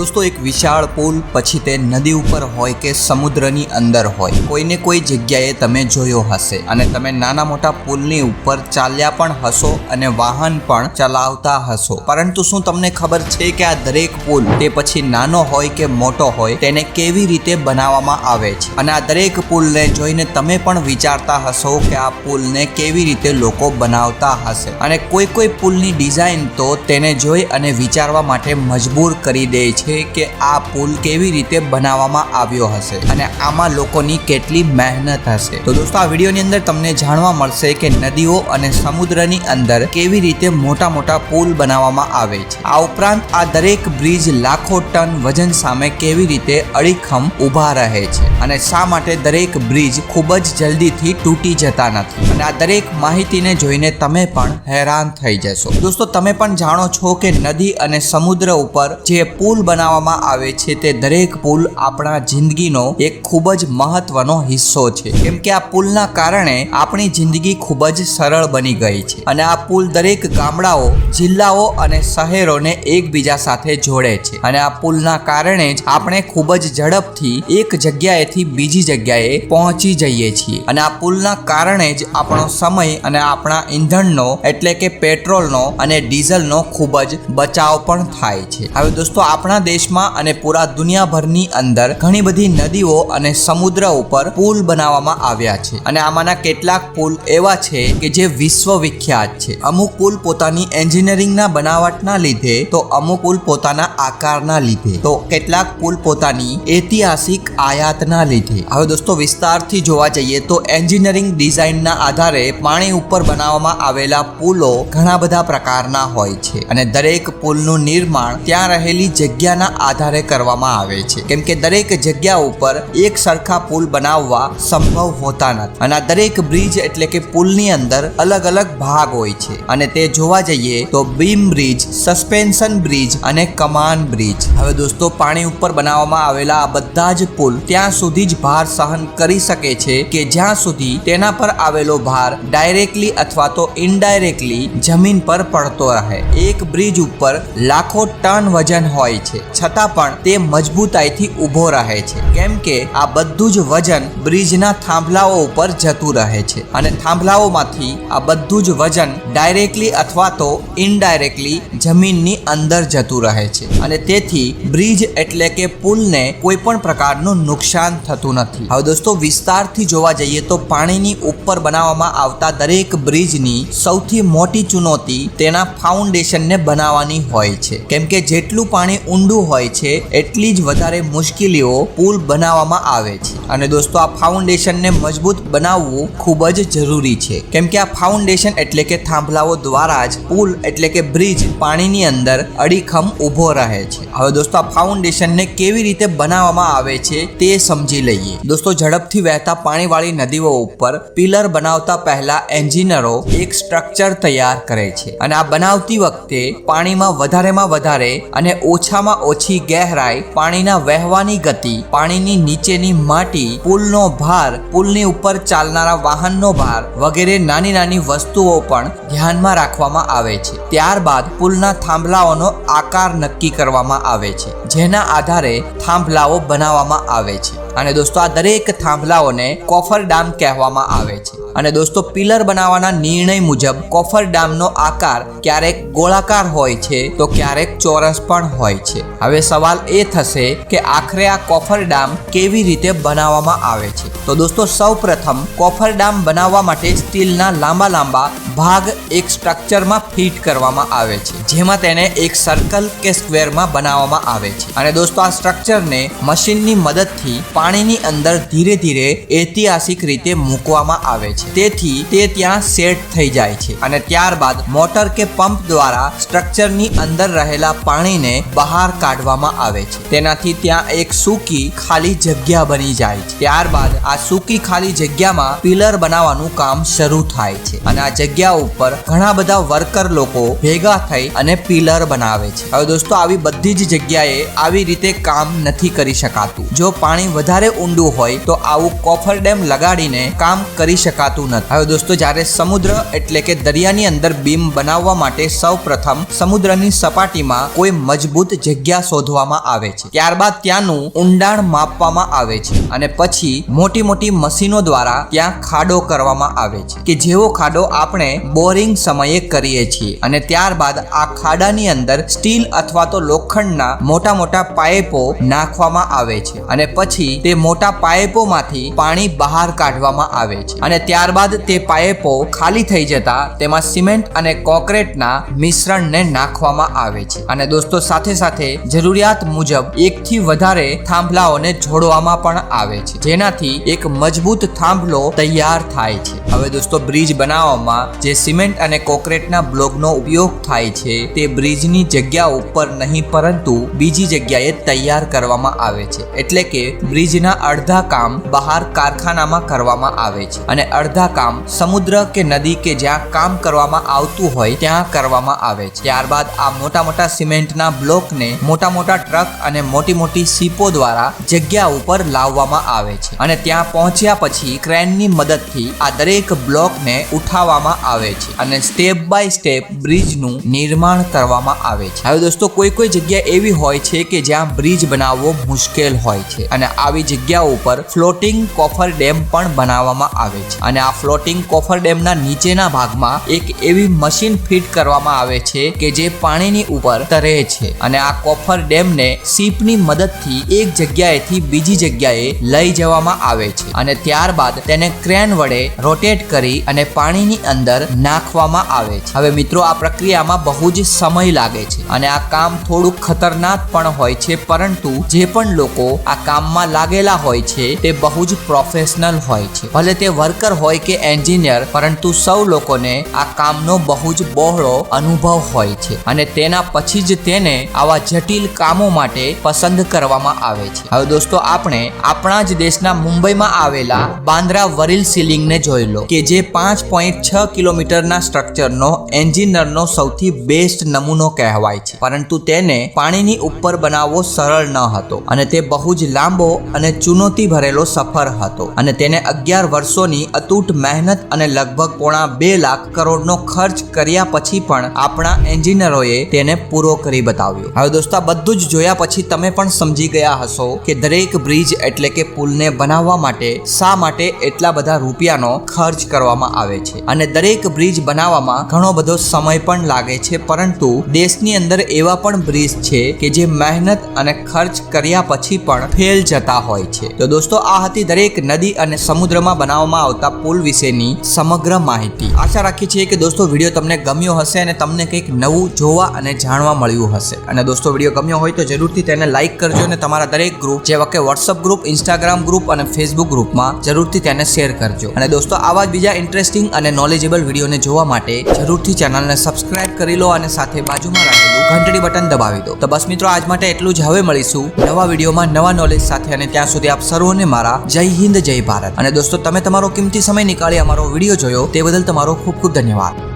દોસ્તો, એક વિશાળ પુલ પછી તે નદી ઉપર હોય કે સમુદ્રની અંદર હોય, કોઈને કોઈ જગ્યાએ તમે જોયો હશે અને તમે નાના મોટા પુલની ઉપર ચાલ્યા પણ હશો અને વાહન પણ ચલાવતા હશો. પરંતુ શું તમને ખબર છે કે આ દરેક પુલ તે પછી નાનો હોય કે મોટો હોય, તેને કેવી રીતે બનાવવામાં આવે છે? અને આ દરેક પુલને જોઈને તમે પણ વિચારતા હશો કે આ પુલને કેવી રીતે લોકો બનાવતા હશે. અને કોઈ કોઈ પુલની ડિઝાઇન તો તેને જોઈ અને વિચારવા માટે મજબૂર કરી દે છે. કે આ પુલ કેવી રીતે બનાવવામાં આવ્યો હશે અને આમાં લોકોની કેટલી મહેનત હશે. તો દોસ્તો, આ વિડીયોની અંદર તમને જાણવા મળશે કે નદીઓ અને સમુદ્રની અંદર કેવી રીતે મોટા મોટા પુલ બનાવવામાં આવે છે. આ ઉપરાંત આ દરેક બ્રિજ લાખો ટન વજન સામે કેવી રીતે અડીખમ ઊભા રહે છે અને શા માટે દરેક બ્રિજ ખૂબ જ જલ્દીથી તૂટી જતા નથી. અને આ દરેક માહિતીને જોઈને તમે પણ હેરાન થઈ જશો. દોસ્તો, તમે પણ જાણો છો કે નદી અને સમુદ્ર ઉપર જે પુલ બનાવવામાં આવે છે તે દરેક પુલ આપણા જિંદગીનો એક ખૂબ જ મહત્વનો હિસ્સો છે. કેમ કે આ પુલના કારણે આપણી જિંદગી ખૂબ જ સરળ બની ગઈ છે અને આ પુલ દરેક ગામડાઓ, જિલ્લાઓ અને શહેરોને એકબીજા સાથે જોડે છે અને આ પુલના કારણે જ આપણે ખૂબ જ ઝડપથી એક જગ્યાએથી બીજી જગ્યાએ પહોંચી જઈએ છીએ અને આ પુલના કારણે જ આપણો સમય અને આપણા ઈંધણનો એટલે કે પેટ્રોલનો અને ડીઝલનો ખૂબ જ બચાવ પણ થાય છે. હવે દોસ્તો, આપણા દેશમાં અને પૂરા દુનિયાભરની અંદર ઘણી બધી નદીઓ અને સમુદ્ર ઉપર પુલ બનાવવામાં આવ્યા છે. અને આમાંના કેટલાક પુલ એવા છે કે જે વિશ્વ વિખ્યાત છે. અમુક પુલ પોતાની એન્જિનિયરિંગના બનાવટના લીધે, તો અમુક પુલ પોતાના આકારના લીધે, તો કેટલાક પુલ પોતાની ઐતિહાસિક આયાતના લીધે. હવે દોસ્તો, વિસ્તારથી જોવા જઈએ તો એન્જિનિયરિંગ ડિઝાઇનના આધારે પાણી ઉપર બનાવવામાં આવેલા પુલો ઘણા બધા પ્રકારના હોય છે. અને દરેક પુલનું નિર્માણ ત્યાં રહેલી જગ્યાના આધારે કરવામાં આવે છે. કેમ કે દરેક જગ્યા ઉપર એક સરખા પુલ બનાવવા સંભવ હોતા નથી. અને આ દરેક બ્રિજ એટલે કે પુલની અંદર અલગ અલગ ભાગ હોય છે. અને તે જોવા જઈએ તો બીમ બ્રિજ, સસ્પેન્શન બ્રિજ અને કમાન બ્રિજ. હવે દોસ્તો, પાણી ઉપર બનાવવામાં આવેલા આ બધા જ પુલ ત્યાં સુધી જ ભાર સહન કરી શકે છે કે જ્યાં સુધી તેના પર આવેલો ભાર ડાયરેક્ટલી અથવા તો ઇનડાયરેક્ટલી જમીન પર પડતો રહે. એક બ્રિજ ઉપર લાખો ટન વજન હોય છે. છતાં પણ તે મજબૂતાઈથી ઊભો રહે છે. કેમ કે આ બધું જ વજન બ્રિજના થાંભલાઓ ઉપર જતું રહે છે અને થાંભલાઓમાંથી આ બધું જ વજન ડાયરેક્ટલી અથવા તો ઇનડાયરેક્ટલી જમીનની અંદર જતું રહે છે. અને તેથી બ્રિજ એટલે કે પુલને કોઈ પણ પ્રકારનું નુકસાન થતું નથી. હવે દોસ્તો, વિસ્તારથી જોવા જઈએ તો પાણીની ઉપર બનાવવામાં આવતા દરેક બ્રિજની સૌથી મોટી ચુનૌતી તેના ફાઉન્ડેશનને બનાવવાની હોય છે. કેમ કે જેટલું પાણી ઊંડું હોય છે એટલી જ વધારે મુશ્કેલીઓ પુલ બનાવવામાં આવે છે. અને દોસ્તો, આ ફાઉન્ડેશનને મજબૂત બનાવવું ખૂબ જ જરૂરી છે. કેમ કે આ ફાઉન્ડેશન એટલે કે થાંભલાઓ દ્વારા જ, પુલ એટલે કે બ્રિજ પાણીની અંદર અડીખમ ઊભો રહે છે. હવે દોસ્તો, આ ફાઉન્ડેશનને કેવી રીતે બનાવવામાં આવે છે તે સમજી લઈએ. દોસ્તો, ઝડપથી વહેતા પાણીવાળી નદીઓ ઉપર પિલર બનાવતા પહેલા એન્જિનિયરો એક સ્ટ્રક્ચર તૈયાર કરે છે અને આ બનાવતી વખતે પાણીમાં વધારેમાં વધારે અને ઓછામાં ઓછી ગહેરાઈ પાણીના વહેવાની ગતિ પાણીની નીચેની માટી પુલનો ભાર, પુલની ઉપર ચાલનારા વાહનનો ભાર વગેરે નાની નાની વસ્તુઓ પણ ધ્યાનમાં રાખવામાં આવે છે. ત્યારબાદ પુલના થાંભલાઓનો આકાર નક્કી કરવામાં આવે છે, જેના આધારે થાંભલાઓ બનાવવામાં આવે છે. અને દોસ્તો, આ દરેક થાંભલાઓને કોફર ડામ કહેવામાં આવે છે. અને દોસ્તો, પિલર બનાવવાના નિર્ણય મુજબ કોફર ડામનો આકાર ક્યારેક ગોળાકાર હોય છે, તો ક્યારેક ચોરસ પણ હોય છે. હવે સવાલ એ થશે કે આખરે આ કોફર ડામ કેવી રીતે બનાવવામાં આવે છે? તો દોસ્તો સૌ પ્રથમ કોફર ડામ બનાવવા માટે સ્ટીલના લાંબા લાંબા ભાગ એક સ્ટ્રક્ચરમાં ફિટ કરવામાં આવે છે, જેમાં તેને એક સર્કલ કે સ્ક્વેરમાં બનાવવામાં આવે છે. અને દોસ્તો, આ સ્ટ્રક્ચરને મશીનની મદદથી પાણીની અંદર ધીરે ધીરે ઐતિહાસિક રીતે મૂકવામાં આવે છે. તેથી તે ત્યાં સેટ થઈ જાય છે અને ત્યારબાદ મોટર કે પંપ દ્વારા સ્ટ્રક્ચરની અંદર રહેલા પાણીને બહાર કાઢવામાં આવે છે. તેનાથી ત્યાં એક સૂકી ખાલી જગ્યા બની જાય છે. ત્યારબાદ આ સૂકી ખાલી જગ્યામાં પિલર બનાવવાનું કામ શરૂ થાય છે. અને આ જગ્યા ઉપર ઘણા બધા વર્કર લોકો ભેગા થઈ અને પિલર બનાવે છે. હવે દોસ્તો, આવી બધી જ જગ્યાએ આવી રીતે કામ નથી કરી શકાતું. જો પાણી વધારે ઊંડું હોય, તો આવું કોફર ડેમ લગાડીને કામ કરી શકાતું નથી. હવે દોસ્તો, જ્યારે સમુદ્ર એટલે કે દરિયાની અંદર બીમ બનાવવા માટે સૌ પ્રથમ સમુદ્રની સપાટીમાં કોઈ મજબૂત જગ્યા શોધવામાં આવે છે. ત્યારબાદ ત્યાંનું ઊંડાણ માપવામાં આવે છે. અને પછી મોટી મોટી મશીનો દ્વારા ત્યાં ખાડો કરવામાં આવે છે, કે જેવો ખાડો આપણે બોરિંગ સમયે કરીએ છીએ. અને ત્યારબાદ આ ખાડાની અંદર સ્ટીલ અથવા તો લોખંડના મોટા મોટા પાઇપો નાખવામાં આવે છે અને પછી તે મોટા પાઇપોમાંથી પાણી બહાર કાઢવામાં આવે છે અને ત્યારબાદ તે પાઇપો ખાલી થઈ જતા તેમાં સિમેન્ટ અને કોન્ક્રીટના મિશ્રણને નાખવામાં આવે છે. અને દોસ્તો, સાથે સાથે જરૂરિયાત મુજબ એકથી વધારે થાંભલાઓને જોડવામાં પણ આવે છે. જેનાથી એક મજબૂત થાંભલો તૈયાર થાય છે. હવે દોસ્તો, બ્રિજ બનાવવામાં જે સિમેન્ટ અને કોન્ક્રીટના બ્લોકનો ઉપયોગ થાય છે તે બ્રિજની જગ્યા ઉપર નહીં પરંતુ બીજી જગ્યાએ તૈયાર કરવામાં આવે છે. એટલે કે બ્રિજના અડધા કામ બહાર કારખાનામાં કરવામાં આવે છે અને અડધા કામ સમુદ્ર કે નદી કે જ્યાં કામ કરવામાં આવતું હોય ત્યાં કરવામાં આવે છે. ત્યારબાદ આ મોટા મોટા સિમેન્ટના બ્લોકને મોટા મોટા ટ્રક અને મોટી મોટી સીપો દ્વારા જગ્યા ઉપર લાવવામાં આવે છે અને ત્યાં પહોંચ્યા પછી ક્રેનની મદદથી આ દરેક બ્લોકને ઉઠાવવામાં આવે છે અને સ્ટેપ બાય સ્ટેપ બ્રિજનું નિર્માણ કરવામાં આવે છે. હવે દોસ્તો કોઈ કોઈ જગ્યા એવી હોય છે કે જ્યાં બ્રિજ બનાવવો મુશ્કેલ હોય છે. અને આવી જગ્યા ઉપર ફ્લોટિંગ કોફર ડેમ પણ બનાવવામાં આવે છે. અને આ ફ્લોટિંગ કોફર ડેમના નીચેના ભાગમાં એક એવી મશીન ફિટ કરવામાં આવે છે કે જે પાણીની ઉપર તરે છે. અને આ કોફર ડેમને સીપની મદદથી એક જગ્યાએથી બીજી જગ્યાએ લઈ જવામાં આવે છે. અને ત્યારબાદ તેને ક્રેન વડે રોટેટ કરી અને પાણીની અંદર નાખવામાં આવે છે. હવે મિત્રો, આ પ્રક્રિયામાં બહુ જ સમય લાગે છે. અને આ કામ થોડું ખતરનાક પણ હોય છે, પરંતુ જે પણ લોકો આ કામમાં લાગેલા હોય છે, તે બહુ જ પ્રોફેશનલ હોય છે. ભલે તે વર્કર હોય કે એન્જિનિયર પરંતુ સૌ લોકોને આ કામનો બહુ જ બહોળો અનુભવ હોય છે અને તેના પછી જ તેને આવા જટિલ કામો માટે પસંદ કરવામાં આવે છે. હવે દોસ્તો, આપણે આપણા જ દેશના મુંબઈમાં આવેલા બાંદ્રા વરીલ સીલિંગને જોઈ લો કે જે પાંચ પોઈન્ટ છ કિલોમીટરના સ્ટ્રક્ચરનો એન્જિનિયરનો સૌથી બેસ્ટ નમૂનો કહેવાય છે. પરંતુ તેને પાણીની ઉપર બનાવવો સરળ ન હતો અને તે બહુ જ લાંબો અને ચુનૌતી ભરેલો સફર હતો અને તેને અગિયાર વર્ષોની અતૂટ મહેનત અને લગભગ પોણા બે લાખ કરોડનો ખર્ચ કર્યા પછી પણ આપણા એન્જિનિયરોએ તેને પૂરો કરી બતાવ્યો. હવે દોસ્તો બધું જ જોયા પછી તમે પણ સમજી ગયા હશો કે દરેક બ્રિજ એટલે કે પુલને બનાવવા માટે શા માટે એટલા બધા રૂપિયાનો ખર્ચ કરવામાં આવે છે? અને દરેક બ્રિજ બનાવવામાં ઘણો બધો સમય પણ લાગે છે, પરંતુ દેશની અંદર એવા પણ બ્રિજ છે કે જે મહેનત અને ખર્ચ કર્યા પછી પણ ફેલ જતા હોય છે. તો દોસ્તો, આ હતી દરેક નદી અને સમુદ્રમાં બનાવવામાં આવતા પુલ વિશેની સમગ્ર માહિતી. આશા રાખી છીએ કે દોસ્તો, વીડિયો તમને ગમ્યો હશે અને તમને કંઈક નવું જોવા અને જાણવા મળ્યું હશે. અને દોસ્તો, વીડિયો ગમ્યો હોય તો જરૂરથી તેને લાઈક કરજો અને તમારા દરેક ગ્રુપ જેવા કે વોટ્સઅપ ગ્રુપ ઇન્સ્ટાગ્રામ ગ્રુપ અને ફેસબુક ગ્રુપમાં જરૂરથી તેને શેર કરજો. અને દોસ્તો, આવા જ બીજા ઇન્ટરેસ્ટિંગ અને નોલેજેબલ વિડીયોને જોવા માટે જરૂરથી ચેનલને સબસ્ક્રાઇબ કરી લો અને સાથે બાજુમાં રાખેલું ઘંટડી બટન દબાવી દો. તો બસ મિત્રો, આજ માટે એટલું જ. હવે મળીશું નવા વિડીયોમાં નવા નોલેજ સાથે અને ત્યાં સુધી આપ સર્વોને મારા જય હિન્દ, જય ભારત. અને દોસ્તો, તમે તમારો કિંમતી સમય નીકાળી અમારો વીડિયો જોયો તે બદલ તમારો ખૂબ ખૂબ ધન્યવાદ.